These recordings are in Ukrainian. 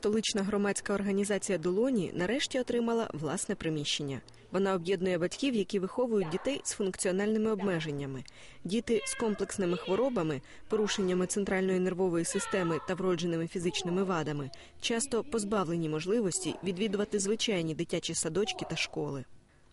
Столична громадська організація Долоні нарешті отримала власне приміщення. Вона об'єднує батьків, які виховують дітей з функціональними обмеженнями. Діти з комплексними хворобами, порушеннями центральної нервової системи та вродженими фізичними вадами, часто позбавлені можливості відвідувати звичайні дитячі садочки та школи.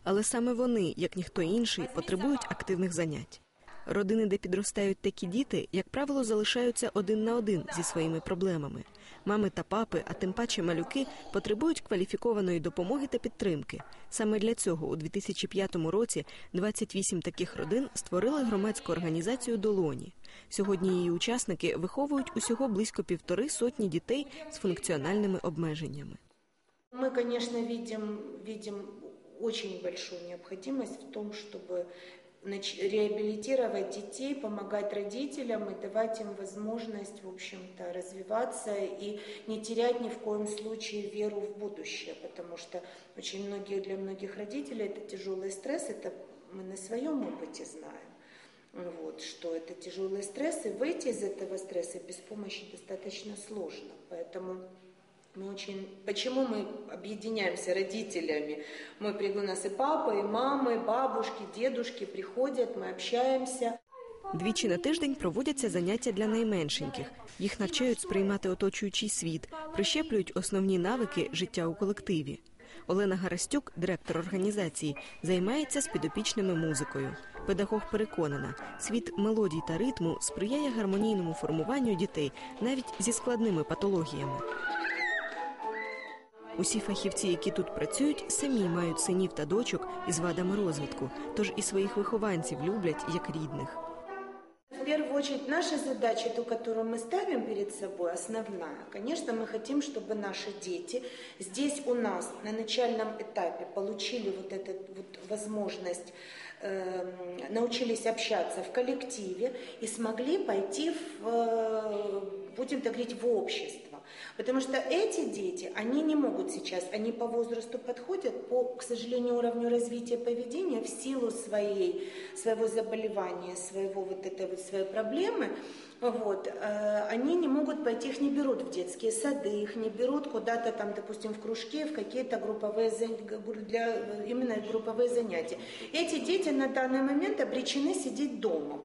Але саме вони, як ніхто інший, потребують активних занять. Родини, де підростають такі діти, як правило, залишаються один на один зі своїми проблемами. Мами та папи, а тим паче малюки, потребують кваліфікованої допомоги та підтримки. Саме для цього у 2005 році 28 таких родин створили громадську організацію Долоні. Сьогодні її учасники виховують усього близько півтори сотні дітей з функціональними обмеженнями. Мы, конечно, видим, видим очень большую необходимость в том, чтобы нач- реабилитировать детей, помогать родителям и давать им возможность, в общем-то, развиваться и не терять ни в коем случае веру в будущее, потому что очень многие, для многих родителей это тяжелый стресс, это мы на своем опыте знаем. Вот, что это тяжелый стресс, и выйти из этого стресса без помощи достаточно сложно. Поэтому мы очень... Почему мы объединяемся родителями? Мы при- у нас и папа, и мама, и бабушки, дедушки приходят, мы общаемся. Двічі на тиждень проводяться заняття для найменшеньких. Їх навчають сприймати оточуючий світ, прищеплюють основні навики життя у колективі. Олена Гарастюк, директор організації, займається з підопічними музикою. Педагог переконана, світ мелодій та ритму сприяє гармонійному формуванню дітей навіть зі складними патологіями. Усі фахівці, які тут працюють, самі мають синів та дочок із вадами розвитку, тож і своїх вихованців люблять як рідних. В первую очередь, наша задача, ту, которую мы ставим перед собой, основная. Конечно, мы хотим, чтобы наши дети здесь у нас на начальном этапе получили вот эту вот возможность, эм, научились общаться в коллективе и смогли пойти в, э, будем так говорить, в общество. Потому что эти дети, они не могут сейчас, они по возрасту подходят, по, к сожалению, уровню развития поведения в силу своей, своего заболевания, своего вот этой вот своей проблемы, вот, э, они не могут пойти, их не берут в детские сады, их не берут куда-то там, допустим, в кружки, в какие-то групповые, зан- для, именно групповые занятия. Эти дети на данный момент обречены сидеть дома.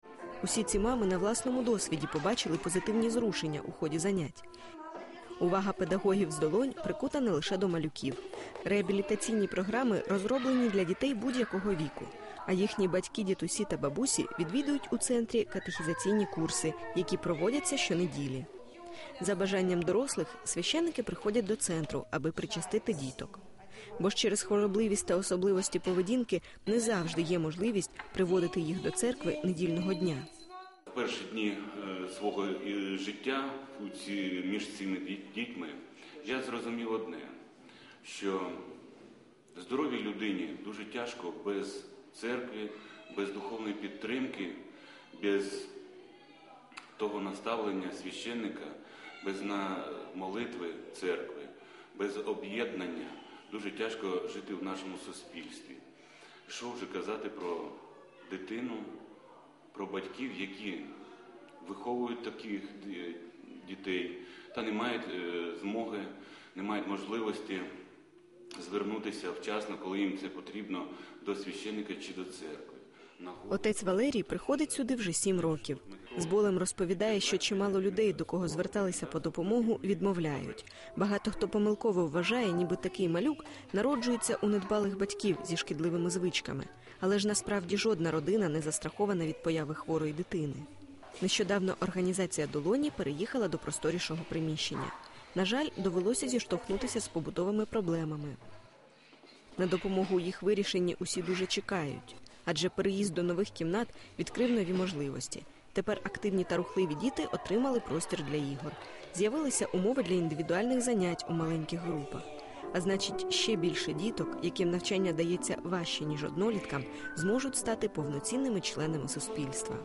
Усі ці мами на власному досвіді побачили позитивні зрушення у ході занять. Увага педагогів з долонь прикута не лише до малюків. Реабілітаційні програми розроблені для дітей будь-якого віку. А їхні батьки, дідусі та бабусі відвідують у центрі катехізаційні курси, які проводяться щонеділі. За бажанням дорослих священники приходять до центру, аби причастити діток. Бо ж через хворобливість та особливості поведінки не завжди є можливість приводити їх до церкви недільного дня. Перші дні е, свого е, життя між цими дітьми я зрозумів одне, що здоровій людині дуже тяжко без церкви, без духовної підтримки, без того наставлення священника, без молитви церкви, без об'єднання дуже тяжко жити в нашому суспільстві. Що вже казати про дитину, про батьків, які виховують таких дітей та не мають е, змоги, не мають можливості звернутися вчасно, коли їм це потрібно, до священника чи до церкви. Отець Валерій приходить сюди вже сім років. З болем розповідає, що чимало людей, до кого зверталися по допомогу, відмовляють. Багато хто помилково вважає, ніби такий малюк народжується у недбалих батьків зі шкідливими звичками. Але ж насправді жодна родина не застрахована від появи хворої дитини. Нещодавно організація Долоні переїхала до просторішого приміщення. На жаль, довелося зіштовхнутися з побутовими проблемами. На допомогу їх вирішенні усі дуже чекають, адже переїзд до нових кімнат відкрив нові можливості. Тепер активні та рухливі діти отримали простір для ігор. З'явилися умови для індивідуальних занять у маленьких групах. А значить, ще більше діток, яким навчання дається важче ніж одноліткам, зможуть стати повноцінними членами суспільства.